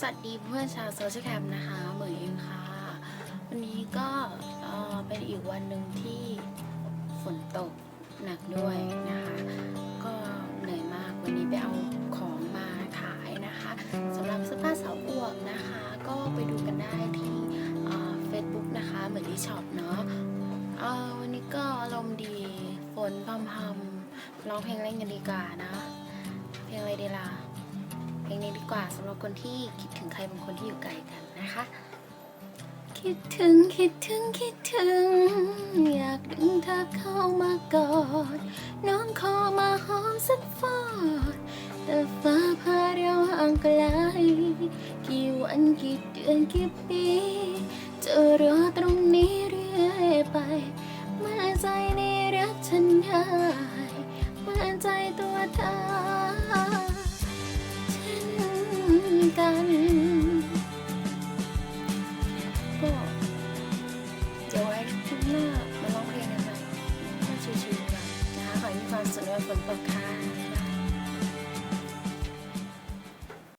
สวัสดีเพื่อนชาวโซเชียลแคมนะคะเหมยเองค่ะ วันนี้ก็เป็นอีกวันหนึ่งที่ฝนตกหนักด้วยนะคะ ก็เหนื่อยมากวันนี้ไปเอาของมาขายนะคะสำหรับเสื้อผ้าสาวอวกนะคะ ก็ไปดูกันได้ที่เฟซบุ๊กนะคะเหมือนที่ช็อปเนาะวันนี้ก็อารมณ์ดีฝนพรำๆร้องเพลงเล่นกันดีกว่านะ กว่าสำหรับคนที่คิดถึงใครบางคนที่อยู่ไกลกันนะคะ คิดถึงคิดถึงคิดถึง อยากดึงเธอเข้ามากอดน้องคอมาหอมสักฟอดแต่ฟ้าพาเราห่างไกล กี่วันกี่เดือนกี่ปีจะรอตรงนี้เรื่อยไปเมื่อใจในรักฉันได้เมื่อใจตัวเธอ น้ามาร้อ